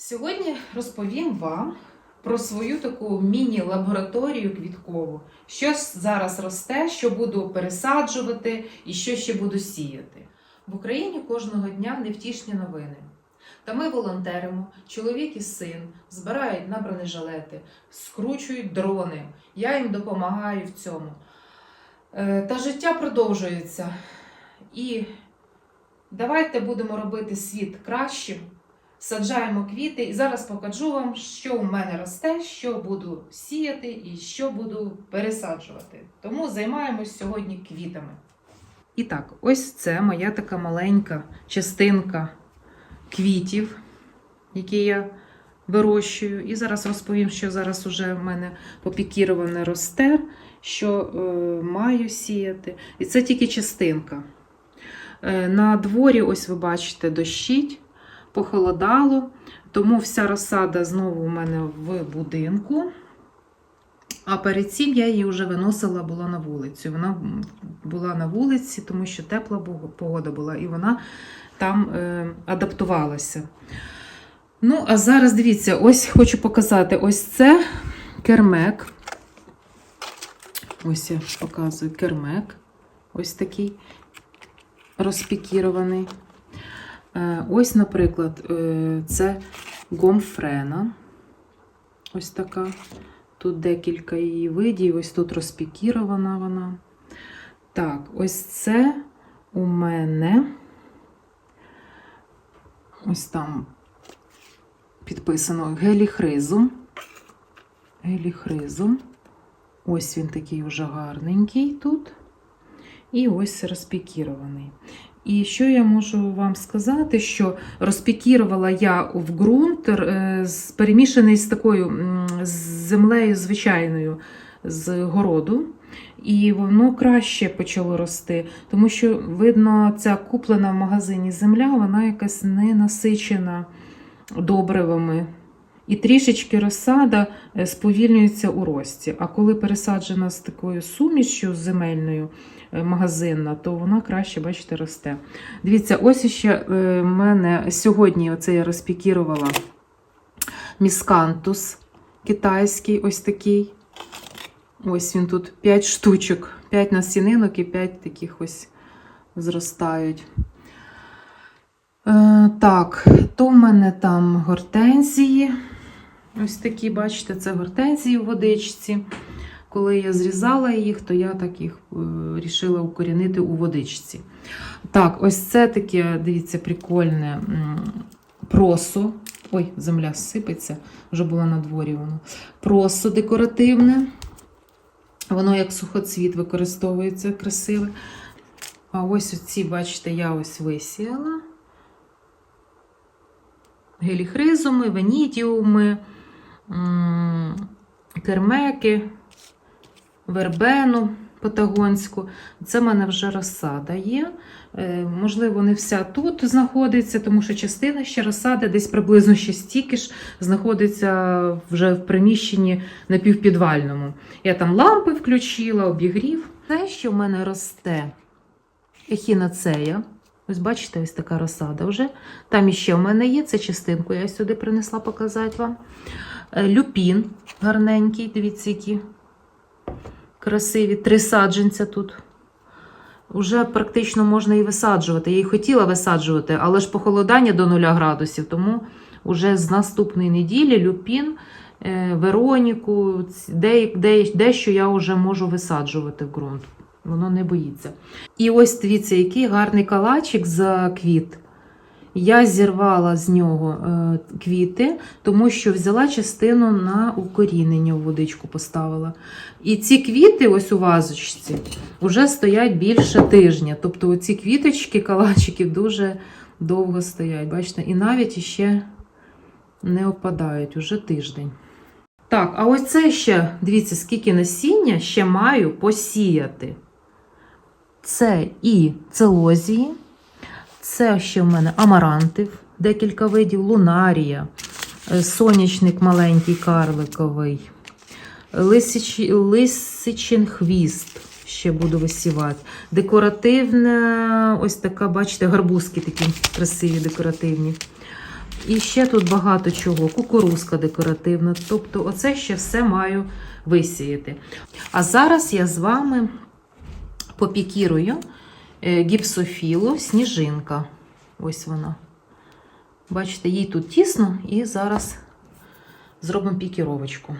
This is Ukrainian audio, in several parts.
Сьогодні розповім вам про свою таку міні-лабораторію квіткову. Що зараз росте, що буду пересаджувати і що ще буду сіяти. В Україні кожного дня невтішні новини. Та ми волонтеримо, чоловік і син збирають на бронежилети, скручують дрони. Я їм допомагаю в цьому. Е, Та життя продовжується. І давайте будемо робити світ кращим. Саджаємо квіти, і зараз покажу вам, що у мене росте, що буду сіяти і що буду пересаджувати. Тому займаємось сьогодні квітами. І так, ось це моя така маленька частинка квітів, які я вирощую. І зараз розповім, що зараз уже в мене попікіроване росте, що е, маю сіяти. І це тільки частинка. Е, на дворі, ось ви бачите, дощить похолодало, тому вся розсада знову у мене в будинку. А перед цим я її вже виносила була на вулицю. Вона була на вулиці, тому що тепла погода була, і вона там е, адаптувалася. Ну, а зараз дивіться, ось хочу показати: ось це кермек. Ось я показую кермек. Ось такий розпікірований. Е, Ось, наприклад, е, це гомфрена. Ось така. Тут декілька її видів, ось тут розпікірована вона. Так, ось це у мене. Ось там підписано геліхризум. Геліхризум. Ось він такий уже гарненький тут. І ось розпікірований. І що я можу вам сказати, що розпікірувала я в ґрунт е, перемішаний з такою з землею звичайною з городу, і воно краще почало рости, тому що, видно, ця куплена в магазині земля, вона якась не насичена добривами. І трішечки розсада е, сповільнюється у рості. А коли пересаджена з такою сумішю земельною, е, магазинна, то вона краще, бачите, росте. Дивіться, ось ще в мене сьогодні оце я розпікірувала міскантус китайський, ось такий. Ось він тут 5 штучок, 5 насінинок і 5 таких ось зростають. Е, так, то в мене там гортензії. Ось такі, бачите, це гортензії в водичці. Коли я зрізала їх, то я так їх е, рішила укорінити у водичці. Так, ось це таке, дивіться, прикольне просо. Ой, земля сипеться, вже була на дворі воно. Просо декоративне. Воно як сухоцвіт використовується красиве. А ось оці, бачите, я ось висіяла. Геліхризуми, венідіуми, кермеки, вербену патагонську. Це в мене вже розсада є. Е, Можливо, не вся тут знаходиться, тому що частина ще розсади, десь приблизно ще стільки ж знаходиться вже в приміщенні напівпідвальному. Я там лампи включила, обігрів. Те, що в мене росте ехінацея. Ось бачите, ось така розсада вже. Там іще в мене є, це частинку я сюди принесла показати вам. Е, Люпін гарненький, дивіться, які красиві. Три саджанця тут. Уже практично можна і висаджувати. Я й хотіла висаджувати, але ж похолодання до 0 градусів, тому вже з наступної неділі люпін, е, Вероніку, де, де, дещо я вже можу висаджувати в ґрунт. Воно не боїться. І ось дивіться, який гарний калачик за квіт. Я зірвала з нього е, квіти, тому що взяла частину на укорінення в водичку поставила. І ці квіти, ось у вазочці, вже стоять більше тижня. Тобто ці квіточки, калачики дуже довго стоять. Бачите, і навіть іще не опадають, уже тиждень. Так, а ось це ще, дивіться, скільки насіння ще маю посіяти. Це і целозії, це ще в мене амарантив, декілька видів, лунарія, е, сонячник маленький карликовий, лисич, лисичин хвіст ще буду висівати. Декоративна, ось така, бачите, гарбузки такі красиві, декоративні. І ще тут багато чого. Кукурузка декоративна. Тобто, оце ще все маю висіяти. А зараз я з вами попікірую гіпсофілу сніжинка. Ось вона. Бачите, їй тут тісно, і зараз зробимо пікіровочку.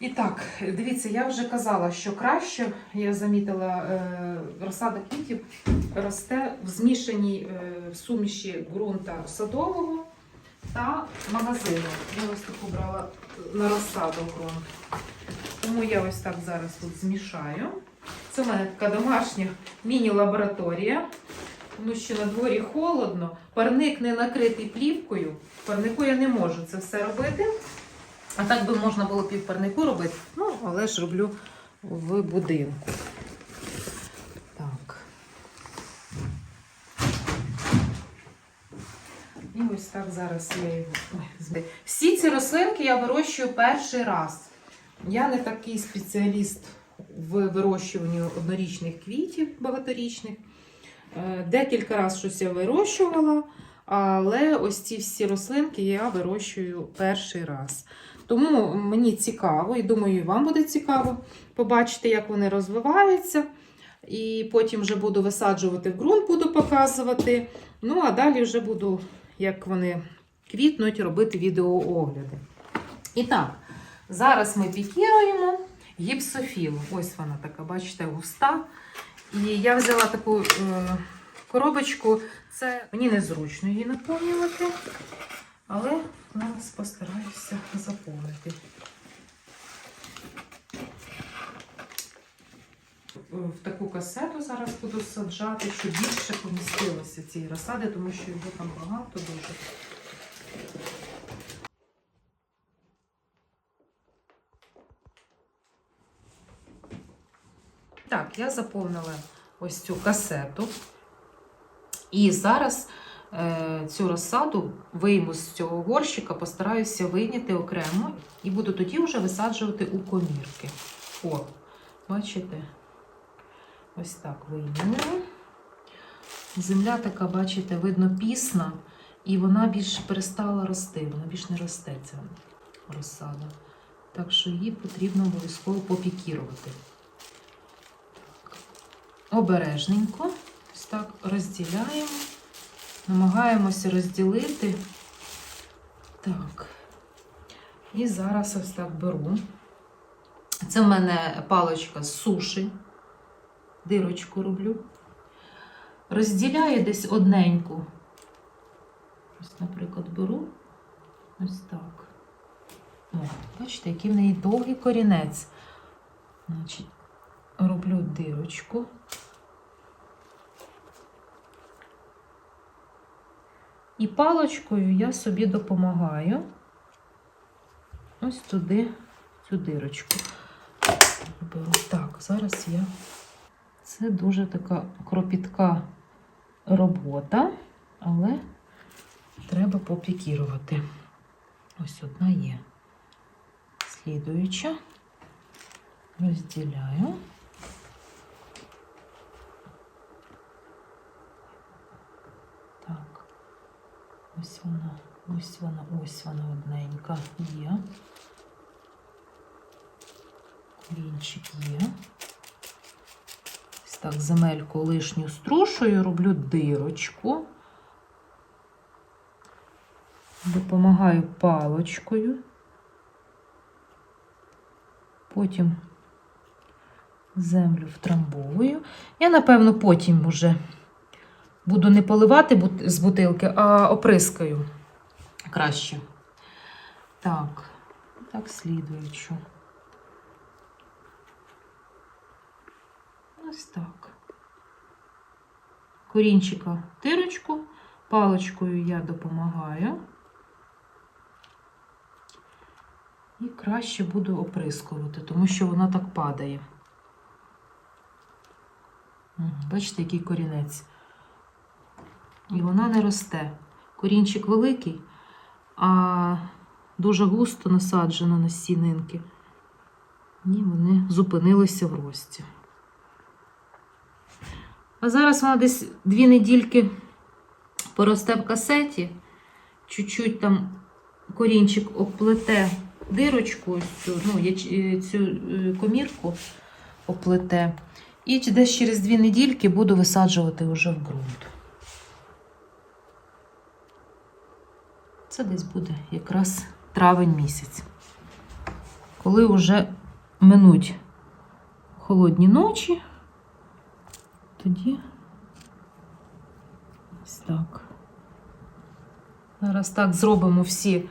І так, дивіться, я вже казала, що краще, я замітила, е, розсада квітів росте в змішаній е, суміші ґрунта садового та магазину. Я ось таку брала на розсаду ґрунт. Тому я ось так зараз тут змішаю. Це в мене така домашня міні-лабораторія, тому що на дворі холодно, парник не накритий плівкою. Парнику я не можу це все робити. А так би можна було півпарнику робити, ну, але ж роблю в будинку. Так. І ось так зараз я його. Всі ці рослинки я вирощую перший раз. Я не такий спеціаліст в вирощуванні однорічних квітів багаторічних. Е, Декілька разів щось я вирощувала, але ось ці всі рослинки я вирощую перший раз. Тому мені цікаво, і думаю, і вам буде цікаво побачити, як вони розвиваються. І потім вже буду висаджувати в ґрунт, буду показувати. Ну, а далі вже буду, як вони квітнуть, робити відеоогляди. І так, зараз ми пікіруємо гіпсофілу. Ось вона така, бачите, густа. І я взяла таку е, коробочку. Це мені незручно її наповнювати, але зараз постараюся заповнити. В таку касету зараз буду саджати, щоб більше помістилося цієї розсади, тому що його там багато дуже. Я заповнила ось цю касету. І зараз е, цю розсаду вийму з цього горщика, постараюся вийняти окремо і буду тоді вже висаджувати у комірки. О, бачите? Ось так вийняла. Земля така, бачите, видно, пісна, і вона більш перестала рости, вона більш не росте ця розсада. Так що її потрібно обов'язково попікірувати. Обережненько, ось так розділяємо, намагаємося розділити. Так. І зараз ось так беру. Це в мене паличка з суші. Дирочку роблю. Розділяю десь одненьку. Ось, наприклад, беру ось так. О, бачите, який в неї довгий корінець. Значить, роблю дирочку. І паличкою я собі допомагаю ось туди, цю дирочку. Так, зараз я. Це дуже така кропітка робота, але треба попікірувати. Ось одна є. Слідуюча. Розділяю. Так. Ось вона, ось вона, ось вона одненька є. Корінчик є. Ось так, земельку лишню струшую, роблю дирочку. Допомагаю палочкою. Потім землю втрамбовую. Я, напевно, потім вже буду не поливати з бутилки, а оприскаю краще. Так, так слідуючу. Ось так. Корінчика тирочку, паличкою я допомагаю. І краще буду оприскувати, тому що вона так падає. Бачите, який корінець. І вона не росте. Корінчик великий, а дуже густо насаджено на стінинки. І вони зупинилися в рості. А зараз вона десь дві недільки поросте в касеті, чуть-чуть там корінчик обплете дирочку, цю, ну, е, цю е, комірку оплете. І десь через дві недільки буду висаджувати вже в ґрунт. Це десь буде якраз травень місяць. Коли вже минуть холодні ночі, тоді ось так. Зараз так зробимо всі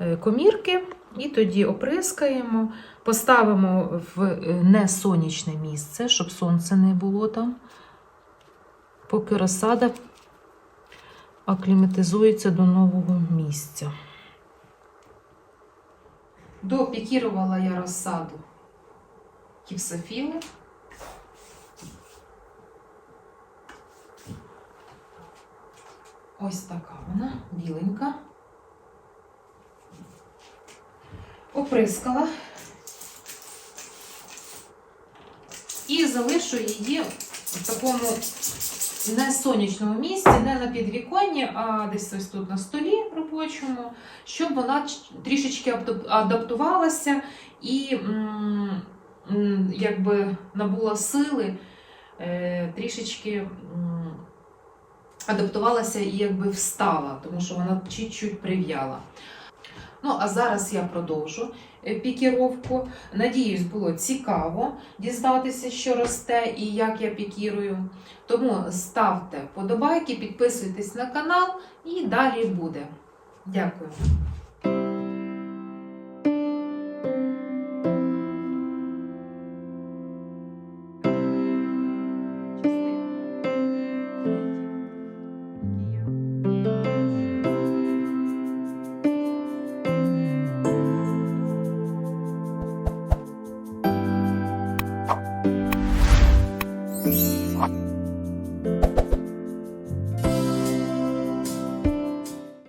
е, комірки і тоді оприскаємо, поставимо в е, несонячне місце, щоб сонце не було там, поки розсада акліматизується до нового місця. Допікірувала я розсаду кіпсофілу. Ось така вона, біленька. Оприскала. І залишу її в такому не в сонячному місці, не на підвіконні, а десь ось тут на столі робочому, щоб вона трішечки адаптувалася і якби набула сили, е, трішечки адаптувалася і якби встала, тому що вона чуть-чуть прив'яла. Ну, а зараз я продовжу е, пікіровку. Надіюсь, було цікаво дізнатися, що росте і як я пікірую. Тому ставте вподобайки, підписуйтесь на канал і далі буде. Дякую.